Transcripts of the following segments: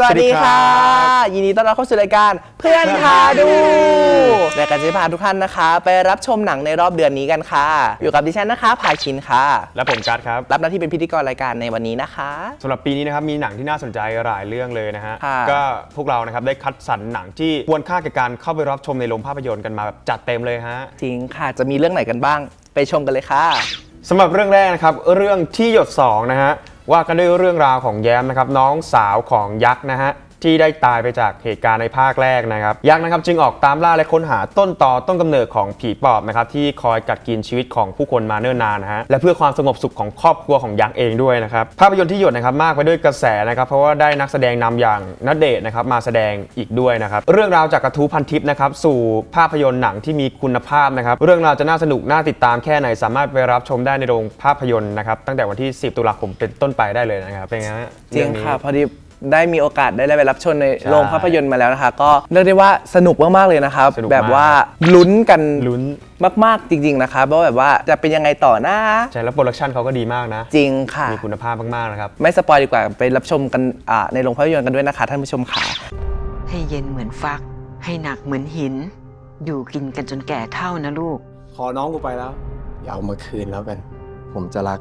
สวัสดีค่ะ ยินดีต้อนรับเข้าสู่รายการเพื่อนพาดูรายการจะพาทุกท่านนะคะ ไปรับชมหนังในรอบเดือนนี้กันค่ะ อยู่กับดิฉันนะคะพาคินค่ะ และผมกัดครับ รับหน้าที่เป็นพิธีกรรายการในวันนี้นะคะสำหรับปีนี้นะครับมีหนังที่น่าสนใจหลายเรื่องเลยนะฮะค่ะก็พวกเรานะครับได้คัดสรรหนังที่ควรค่าแก่การเข้าไปรับชมในโรงภาพยนตร์กันมาแบบจัดเต็มเลยฮะจริงค่ะจะมีเรื่องไหนกันบ้าง ไปชมกันเลยค่ะสำหรับเรื่องแรกนะครับเรื่องที่หยดสองนะฮะ ว่ากันด้วยเรื่องราวของแย้มนะครับน้องสาวของยักษ์นะฮะ ที่ได้ตายไปจากเหตุการณ์ในภาคแรกนะครับยักษ์นะครับจึงออกตามล่าและค้นหาต้นตอต้นกำเนิดของผีปอบนะครับที่คอยกัดกินชีวิตของผู้คนมาเนิ่นนานนะฮะและเพื่อความสงบสุขของครอบครัวของยักษ์เองด้วยนะครับภาพยนตร์ที่หยดนะครับมากไปด้วยกระแสนะครับเพราะว่าได้นักแสดงนำอย่างณเดชน์นะครับมาแสดงอีกด้วยนะครับเรื่องราวจากกระทู้พันทิปนะครับสู่ภาพยนตร์หนังที่มีคุณภาพนะครับเรื่องราวจะน่าสนุกน่าติดตามแค่ไหนสามารถไปรับชมได้ในโรงภาพยนตร์นะครับตั้งแต่วันที่ 10 ตุลาคมเป็นต้นไปได้เลยนะครับเป็นไงฮะจริงเอนี้ค่ะพอดี ได้มีโอกาสได้ไปรับชมในใช่โรงภาพยนตร์มาแล้วนะคะ ก็เรียกได้ว่าสนุกมากๆเลยนะครับ สนุกมาก แบบว่าลุ้นกันลุ้นมากๆจริง ๆนะคะว่าแบบว่าจะเป็นยังไงต่อนะ ใช่แล้วโปรดักชันเขาก็ดีมากนะ จริงค่ะ มีคุณภาพมากๆนะครับ ไม่สปอยดีกว่าไปรับชมกันอ่าในโรงภาพยนตร์กันด้วยนะคะท่านผู้ชมค่ะ ให้เย็นเหมือนฟัก ให้หนักเหมือนหิน อยู่กินกันจนแก่เท่านะลูก ขอน้องกูไปแล้ว อย่าเอามาคืนแล้วกัน ผมจะรัก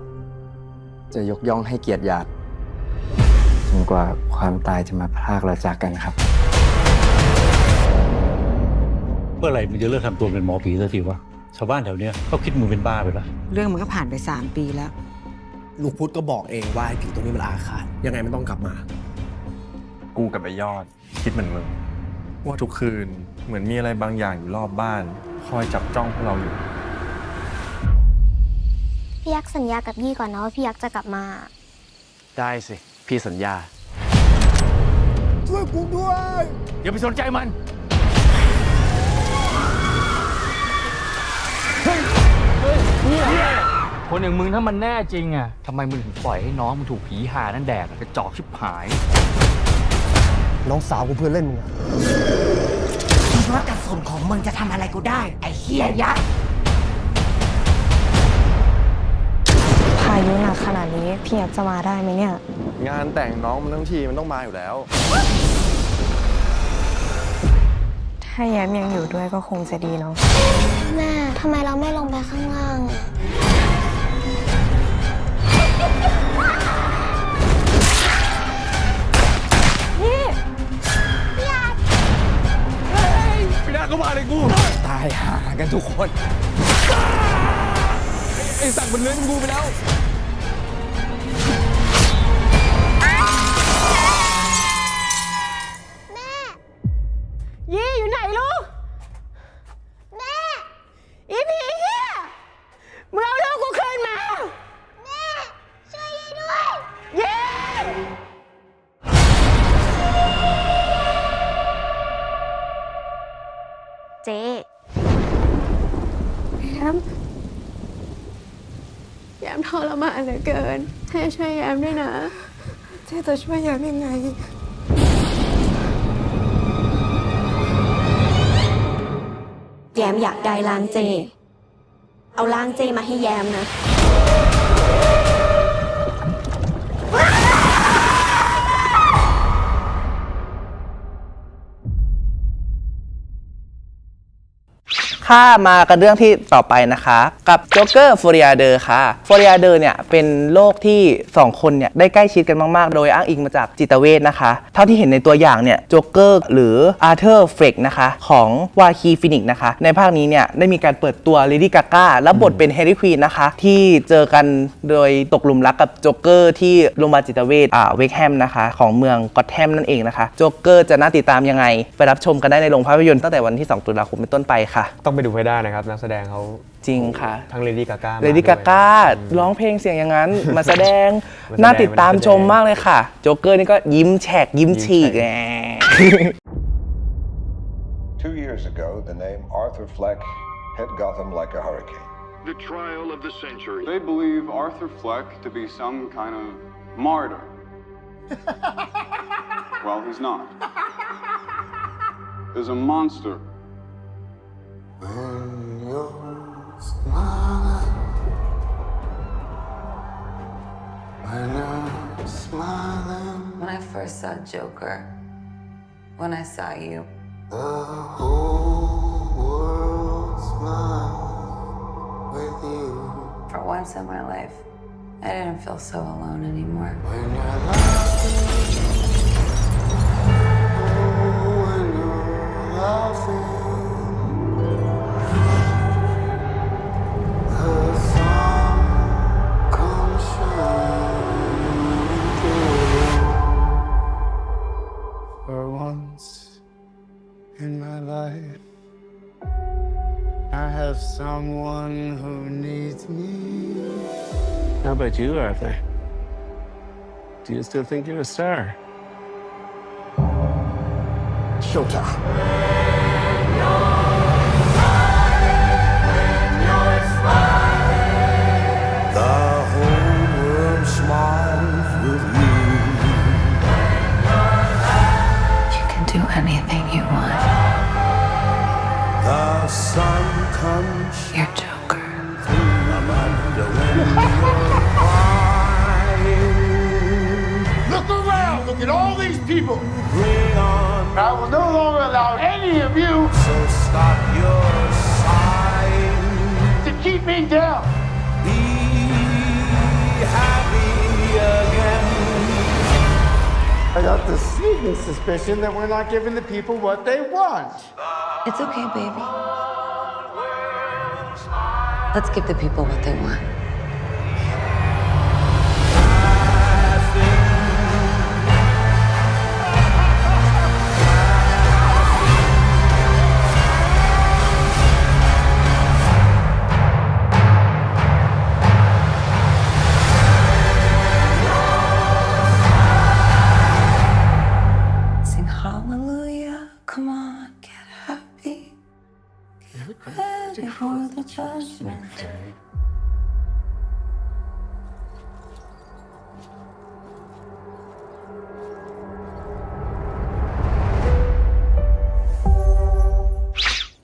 จะยกย่องให้เกียรติญาติจ นกว่าความตายจะมาพรากเราจากกันครับ เมื่อไหร่มึงจะเลิกทำตัวเป็นหมอผีสักทีวะชาวบ้านแถวเนี้ยเขาคิดมึงเป็นบ้าไปแล้วเรื่องมันก็ผ่านไป 3 ปีแล้ว ลูกพุทธก็บอกเองว่าไอ้ผีตัวนี้มันอาฆาตยังไงมันต้องกลับมา กูกับไอ้ยอด คิดเหมือนมึง ว่าทุกคืนเหมือนมีอะไรบางอย่างอยู่รอบบ้าน คอยจับจ้องพวกเราอยู่ พี่ยักษ์สัญญากับยี่ก่อนนะว่าพี่ยักษ์จะกลับมา ได้สิ พี่สัญญาอย่าไปสนใจมัน คนอย่างมึงถ้ามันแน่จริงอะทำไมมึงถึงปล่อยให้น้องมันถูกผีหานั่นแดกอะกระจอกชิบหาย น้องสาวกูเพื่อนเล่นมึงอะว่ากระสุนของมึงจะทำอะไรกูได้ ไอ้เฮียยักษ์ ยุหนักขนาดนี้พี่ยักษ์จะมาได้ไหมเนี่ย งานแต่งน้องมันทั้งทีมันต้องมาอยู่แล้ว ถ้าแย้มยังอยู่ด้วยก็คงจะดีเนาะแม่ทำไมเราไม่ลงไปข้างล่างตายหากันทุกคน ไอ้สั่งมันเลื้อยมึงกูไปแล้ว เจ๊แย้มแย้มทรมานเหลือเกิน ให้ช่วยแย้มด้วยนะ เจ๊จะช่วยแย้มยังไง แยมอยากได้ล้างเจ เอาล้างเจมาให้แยมนะ ค่ะมากันเรื่องที่ต่อไปนะคะ กับโจ๊กเกอร์ฟอริอาเดอร์ค่ะฟอริอาเดอร์เนี่ยเป็นโรคที่ 2 คนเนี่ยได้ใกล้ชิดกันมาก ๆ โดยอ้างอิงมาจากจิตเวชนะคะ เท่าที่เห็นในตัวอย่างเนี่ยโจ๊กเกอร์หรืออาร์เธอร์เฟรกนะคะของวาคีฟินิกนะคะ ในภาคนี้เนี่ยได้มีการเปิดตัวเลดี้กาก้าและบทเป็นแฮร์รี่ควีนนะคะ ที่เจอกันโดยตกหลุมรักกับโจ๊กเกอร์ที่โรงพยาบาลจิตเวชอ่าเวกแฮมนะคะของเมืองกอตแฮมนั่นเองนะคะโจ๊กเกอร์จะน่าติดตามยังไง ไปรับชมกันได้ในโรงภาพยนตร์ตั้งแต่วันที่ 2 ตุลาคมเป็นต้นไปค่ะต้องไปดูให้ได้นะครับ นักแสดงเขาจริงค่ะ ทั้งเลดี้กาก้า เลดี้กาก้าร้องเพลงเสียงอย่างนั้น มาแสดงมาแสดงน่าติดตามชมมากเลยค่ะ โจ๊กเกอร์นี่ก็ยิ้มแฉกยิ้มฉีกแหม Two years ago, the name Arthur Fleck hit Gotham like a hurricane. The trial of the century. They believe Arthur Fleck to be some kind of martyr. well, he's not. There's a monster. When I first saw Joker, when I saw you, the whole world smiled with you. For once in my life, I didn't feel so alone anymore. About you, Arthur? Do you still think you're a star? Showtime. People. I will no longer allow any of you. So stop your sighing. To keep me down. Be happy again. I got the sneaking suspicion that we're not giving the people what they want. It's okay, baby. Let's give the people what they want.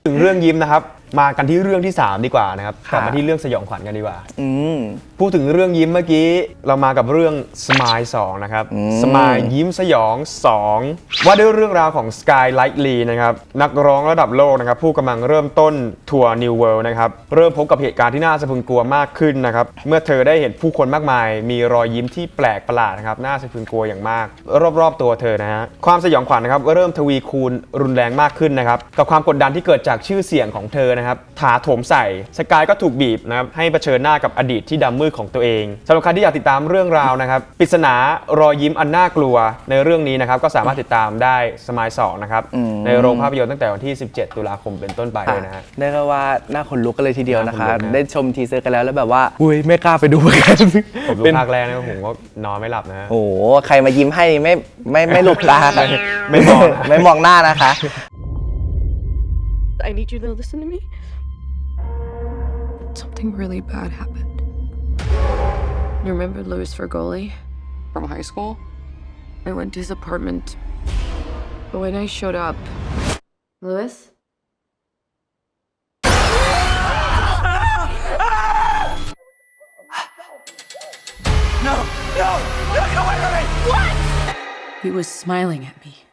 ถึงเรื่องยิ้มนะครับ มากันที่เรื่องที่ 3 ดีกว่านะครับกลับมาที่เรื่องสยองขวัญกันดีกว่า อืม พูดถึงเรื่องยิ้มเมื่อกี้ เรามากับเรื่อง Smile 2นะครับอืม Smile ยิ้มสยอง 2 ว่าด้วยเรื่องราวของ Sky Lightly นะครับ นักร้องระดับโลกนะครับ ผู้กำลังเริ่มต้นทัวร์ New World นะครับ เริ่มพบกับเหตุการณ์ที่น่าสะพรึงกลัวมากขึ้นนะครับ เมื่อเธอได้เห็นผู้คนมากมาย มีรอยยิ้มที่แปลกประหลาดนะครับน่าสะพรึงกลัวอย่างมาก รอบๆตัวเธอนะฮะความสยองขวัญนะครับเริ่มทวีคูณรุนแรงมากขึ้นนะครับกับความกดดันที่เกิดจากชื่อเสียงของเธอนะครับถาโถมใส่สกายก็ถูกบีบนะครับให้เผชิญหน้ากับอดีตที่ดำมืดของตัวเองสำหรับใครที่อยากติดตามเรื่องราวนะครับปริศนารอยยิ้มอันน่ากลัวในเรื่องนี้นะครับก็สามารถติดตามได้สมายสองนะครับอืมในโรงภาพยนตร์ตั้งแต่วันที่ 17 ตุลาคมเป็นต้นไปเลยนะฮะได้ก็ว่าหน้าขนลุกกันเลยทีเดียวนะคะน่าขนลุกนะได้ชมทีเซอร์กันแล้วแล้วแบบว่าอุ้ยไม่กล้าไปดูเหมือนกันผมดูเป็นภาคแรกนะผมก็นอนไม่หลับนะฮะโอ้โหใครมายิ้มให้นี่ไม่ไม่ไม่หลบตาค่ะไม่มองไม่มองหน้านะคะ I need you to listen to me. Something really bad happened. You remember Louis Fergoli from high school? I went to his apartment. But when I showed up, Louis? No, no, no, get away from me! What? He was smiling at me.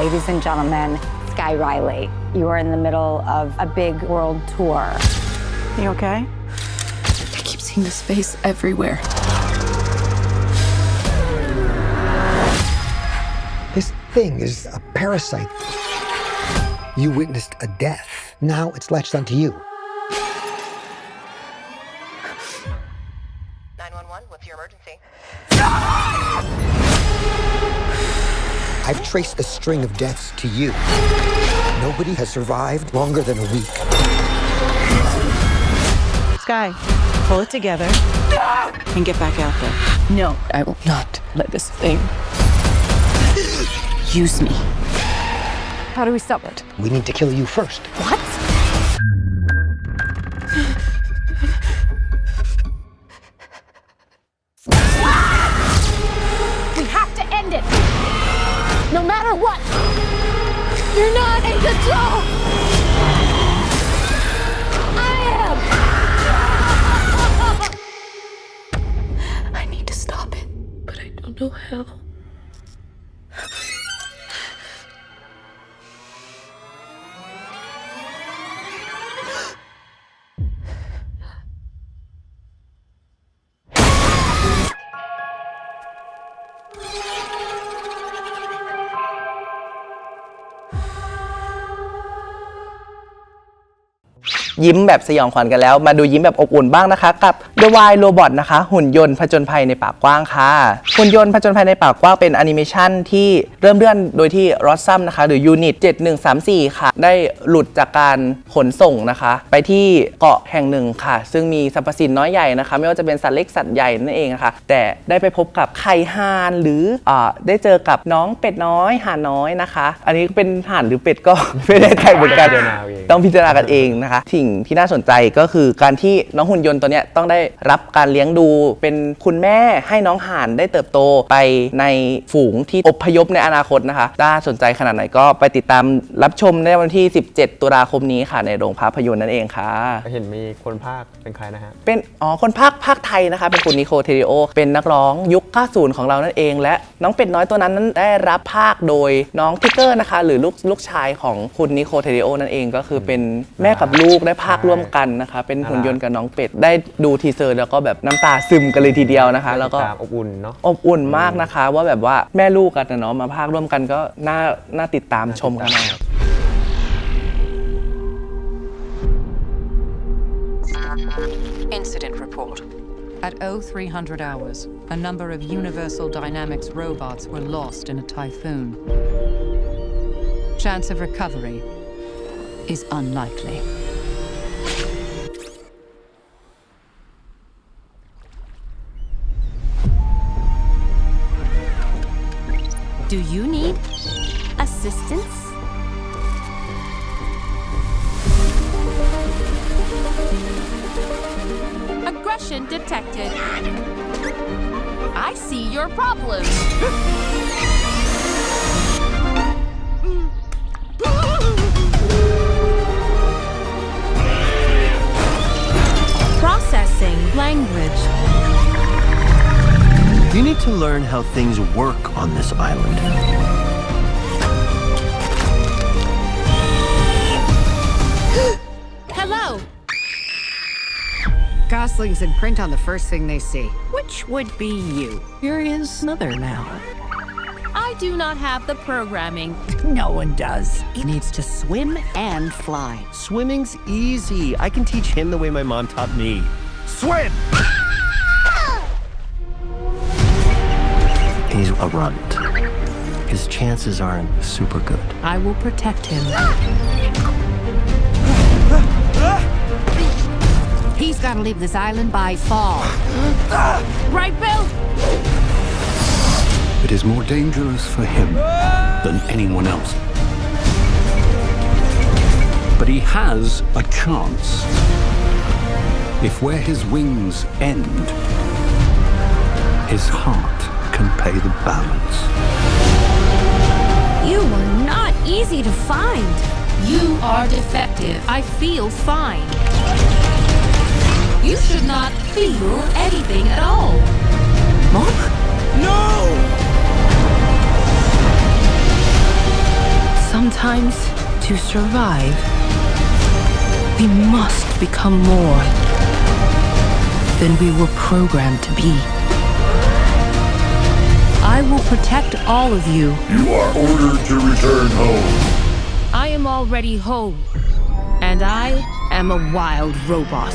Ladies and gentlemen, Sky Riley, you are in the middle of a big world tour. You okay? I keep seeing this face everywhere. This thing is a parasite. You witnessed a death. Now it's latched onto you. 911, what's your emergency? I've traced a string of deaths to you. Nobody has survived longer than a week. Sky, pull it together and get back out there. No, I will not let this thing use me. How do we stop it? We need to kill you first. What? matter what, you're not in control! I am! I need to stop it, but I don't know how. ยิ้มแบบสยองขวัญกันแล้ว มาดูยิ้มแบบอบอุ่นบ้างนะคะกับ The Wild Robot นะคะ หุ่นยนต์ผจญภัยในป่ากว้างค่ะ หุ่นยนต์ผจญภัยในป่ากว้างเป็นแอนิเมชันที่เริ่มเรื่องโดยที่รอสซัมนะคะ หรือยูนิต7134 ค่ะ ได้หลุดจากการขนส่งนะคะ ไปที่เกาะแห่งหนึ่งค่ะ ซึ่งมีสรรพสินน้อยใหญ่นะคะ ไม่ว่าจะเป็นสัตว์เล็กสัตว์ใหญ่นั่นเองนะคะแต่ได้ไปพบกับไข่ห่านหรืออาได้เจอกับน้องเป็ดน้อยห่านน้อยนะคะ อันนี้เป็นห่านหรือเป็ดก็ไม่แน่ใจเหมือนกันพิจารณาเอาเองต้องพิจารณากันเองนะคะสิ่งที่น่าสนใจก็คือการที่น้องหุ่นยนต์ตัวเนี้ยต้องได้รับการเลี้ยงดู เป็นคุณแม่ให้น้องห่านได้เติบโตไปในฝูงที่อพยพในอนาคตนะคะถ้าสนใจขนาดไหนก็ไปติดตามรับชมในวันที่ 17 ตุลาคมนี้ค่ะ ในโรงภาพยนตร์นั่นเองค่ะ เห็นมีคนภาคเป็นใครนะฮะ เป็น อ๋อ คนภาคภาคไทยนะคะ เป็นคุณนิโคเทริโอ เป็นนักร้องยุค 90 ของเรานั่นเอง และน้องเป็ดน้อยตัวนั้นนั้นได้รับภาคโดยน้องทิกเกอร์นะคะ หรือลูกลูกชายของคุณนิโคเทริโอนั่นเองก็คือเป็นแม่กับลูกได้ภาคร่วมกันนะคะ เป็นหุ่นยนต์กับน้องเป็ด ได้ดูทีเซอร์แล้วก็แบบน้ำตาซึมกันเลยทีเดียวนะคะ แล้วก็ติดตามอบอุ่นเนาะ อบอุ่นมากนะคะ ว่าแบบว่าแม่ลูกกันนะเนาะมาภาคร่วมกันก็น่าน่าติดตามชมกันนะ Incident report. At 0300 hours, a number of Universal Dynamics robots were lost in a typhoon. Chance of recovery is unlikely. Do you need assistance? Aggression detected. I see your problem. Processing language. You need to learn how things work on this island. Hello. Goslings imprint on the first thing they see. Which would be you? You're his mother now. I do not have the programming. No one does. He needs to swim and fly. Swimming's easy. I can teach him the way my mom taught me. Swim! a runt. His chances aren't super good. I will protect him. He's got to leave this island by fall. Right, Bill? It is more dangerous for him than anyone else. But he has a chance. If where his wings end, his heart can pay the balance. You are not easy to find. You are defective. I feel fine. You should not feel anything at all. Mom? No! Sometimes, to survive, we must become more than we were programmed to be. I will protect all of you. You are ordered to return home. I am already home. And I am a wild robot.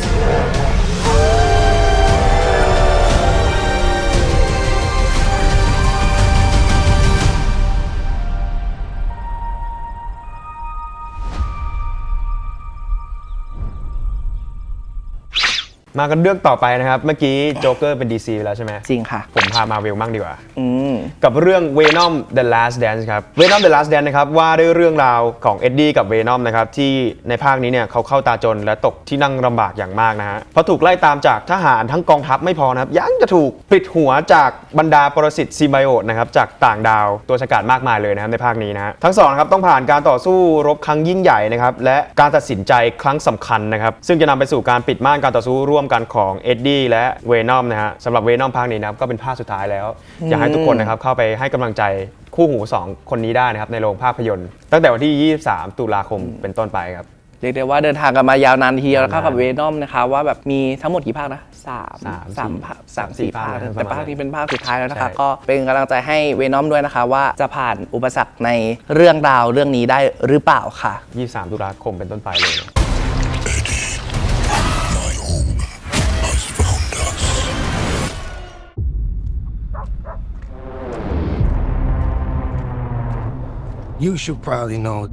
มากันเรื่องต่อไปนะครับ เมื่อกี้โจ๊กเกอร์เป็น DC ไปแล้วใช่ไหมจริงค่ะ ผมพามาเวลมั่งดีกว่า อืม กับเรื่อง Venom The Last Dance ครับ Venom The Last Dance นะครับว่าด้วยเรื่องราวของเอ็ดดี้กับ Venom นะครับที่ในภาคนี้เนี่ยเขาเข้าตาจนและตกที่นั่งลำบากอย่างมากนะฮะเพราะถูกไล่ตามจากทหารทั้งกองทัพไม่พอนะครับยังจะถูกปลิดหัวจากบรรดาปรสิตซีไบโอตนะครับจากต่างดาวตัวฉกาจมากมายเลยนะครับในภาคนี้นะฮะทั้งสองนะครับต้องผ่านการต่อสู้รบครั้งยิ่งใหญ่นะครับและการตัดสินใจครั้งสำคัญนะครับซึ่งจะนำไปสู่การปิดม่านการต่อสู้ร่วมมกันของเอ็ดดี้และเวนอมนะฮะสำหรับเวนอมภาคนี้นะครับก็เป็นภาคสุดท้ายแล้ว อยากให้ทุกคนนะครับเข้าไปให้กำลังใจคู่หู 2 คนนี้ได้นะครับในโรงภาพยนตร์ ตั้งแต่วันที่ 23 ตุลาคมเป็นต้นไปครับ เรียกได้ว่าเดินทางกันมายาวนานทีเดียวแล้วยาวนานกับเวนอมนะคะว่าแบบมีทั้งหมดกี่ภาคนะสามสามสามสี่ภาคสามสี่สี่ภาคภาคแต่ประมาณภาคนี้เป็นภาคสุดท้ายแล้วนะคะใช่ ก็เป็นกำลังใจให้เวนอมด้วยนะคะ ว่าจะผ่านอุปสรรคในเรื่องราวเรื่องนี้ได้หรือเปล่าค่ะ 23 ตุลาคมเป็นต้นไปเลย You should probably know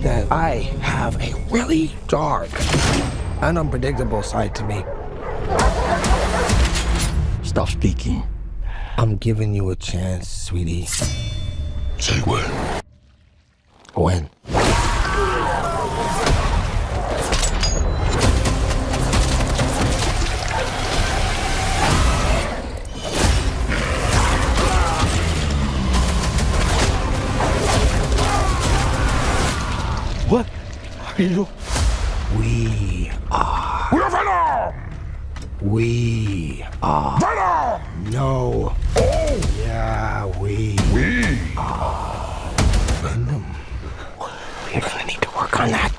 that I have a really dark and unpredictable side to me. Stop speaking. I'm giving you a chance, sweetie. Say when. When? What are you? We are. We're Venom! We are. Venom! No. Oh! Yeah, we. We are. Venom. We're gonna need to work on that.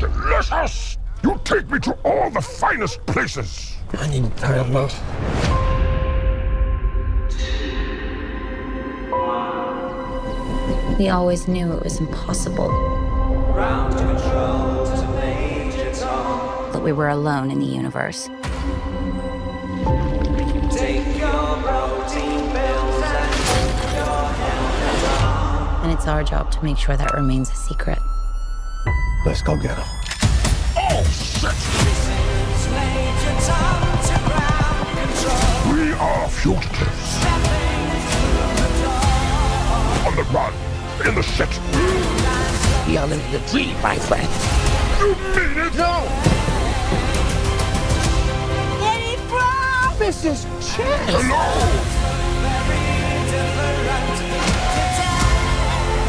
Delicious! You take me to all the finest places. I need time, love. We always knew it was impossible. That we were alone in the universe. And it's our job to make sure that remains a secret. Let's go get him. Oh, shit! We are fugitives. On the run, in the shit. You're living the dream, my friend. You mean it? No! Any promises chance? Hello!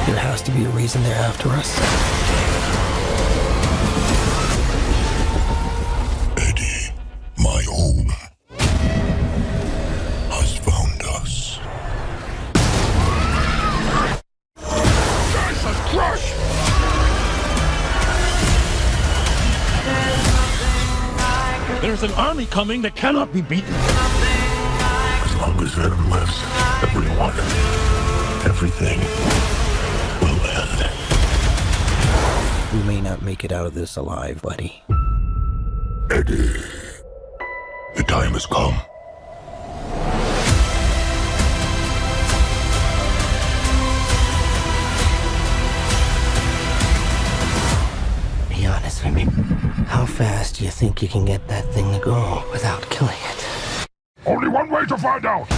There has to be a reason they're after us. An army coming that cannot be beaten. As long as Venom lives, everyone, everything will end. We may not make it out of this alive, buddy. Eddie, the time has come. Fast do you think you can get that thing to go without killing it? Only one way to find out.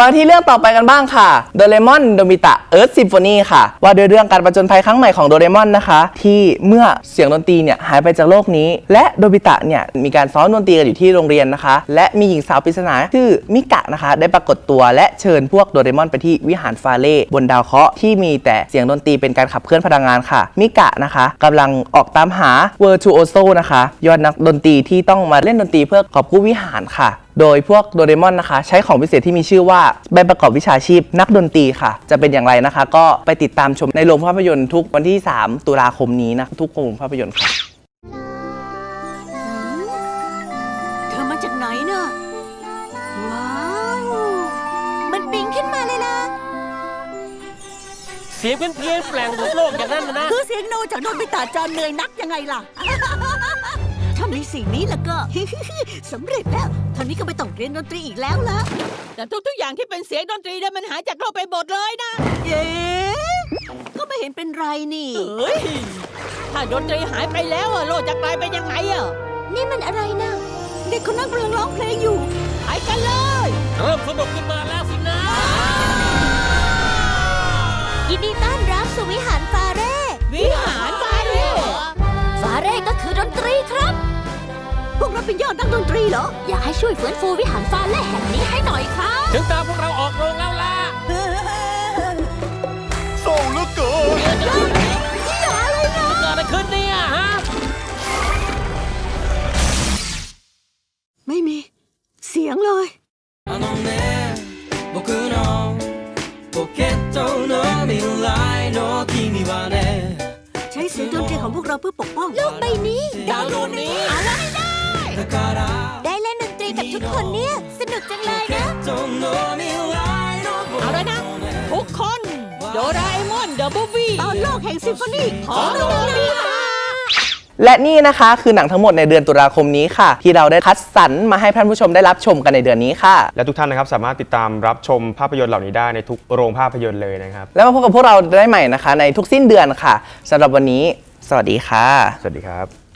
มาที่เรื่องต่อไปกันบ้างค่ะโดเรมอนโดมิตะเอิร์ธซิมโฟนีค่ะ ว่าด้วยเรื่องการประจนภัยครั้งใหม่ของโดเรมอนนะคะ ที่เมื่อเสียงดนตรีเนี่ยหายไปจากโลกนี้ และโดบิตะเนี่ยมีการซ้อมดนตรีกันอยู่ที่โรงเรียนนะคะ และมีหญิงสาวปริศนาชื่อมิกะนะคะ ได้ปรากฏตัวและเชิญพวกโดเรมอนไปที่วิหารฟาเล่บนดาวเคราะห์ที่มีแต่เสียงดนตรีเป็นการขับเคลื่อนพลังงานค่ะ มิกะนะคะกำลังออกตามหาเวอร์ทูโอโซนะคะ ยอดนักดนตรีที่ต้องมาเล่นดนตรีเพื่อขอบกู้วิหารค่ะ โดยพวกโดเรมอนนะคะ ใช้ของพิเศษที่มีชื่อว่าใบประกอบวิชาชีพนักดนตรีค่ะ จะเป็นอย่างไรนะคะ ก็ไปติดตามชมในโรงภาพยนตร์ทุกวันที่ 3 ตุลาคมนี้นะทุกโรงภาพยนตร์ค่ะเธอมาจากไหนเน่ะว้าวมันปิ๊งขึ้นมาเลยล่ะเสียงเพี้ยนๆแปลงบุกโลกอย่างนั้นนะนะ คือเสียงโนจากโนบิตะจอนเหนื่อยนักยังไงล่ะ ถ้ามีสิ่งนี้แล้วก็ สำเร็จแล้วท่านี้ก็ไม่ต้องเรียนดนตรีอีกแล้วล่ะแต่ทุกๆอย่างที่เป็นเสียงดนตรีเนี่ยมันหายจากโลกไปหมดเลยนะ เอ๊ะก็ไม่เห็นเป็นไรนี่เฮ้ย ถ้าดนตรีหายไปแล้วอะโลกจะกลายเป็นยังไงอะนี่มันอะไรนะ เด็กคนนั้นกำลังร้องเพลงอยู่ เป็นยอดนักดนตรีเหรอ อยากให้ช่วยฟื้นฟูวิหารฟ้าแล่แห่งนี้ให้หน่อยครับ ถึงตาพวกเราออกโรงแล้วล่ะ โซ่เหลือเกินอย่าเลยนะ เกิดอะไรขึ้นเนี่ยฮะ ไม่มี เสียงเลย 僕のポケットの未来の君はね ใช้เสียงดนตรีของพวกเราเพื่อปกป้องโลกใบนี้ ดาวดวงนี้ เอาไว้ให้ได้ だから ได้เล่นดนตรีกับทุกคนเนี่ย สนุกจังเลยนะ เอาเลยนะ ทุกคน โดราเอมอนเดอะบูฟวี่ตอนโลกแห่งซิมโฟนีของโนบิตะและนี่นะคะคือหนังทั้งหมดในเดือนตุลาคมนี้ค่ะ ที่เราได้คัดสรรมาให้ท่านผู้ชมได้รับชมกันในเดือนนี้ค่ะ และทุกท่านนะครับสามารถติดตามรับชมภาพยนตร์เหล่านี้ได้ในทุกโรงภาพยนตร์เลยนะครับ แล้วมาพบกับพวกเราได้ใหม่นะคะ ในทุกสิ้นเดือนค่ะสำหรับวันนี้ สวัสดีค่ะ สวัสดีครับ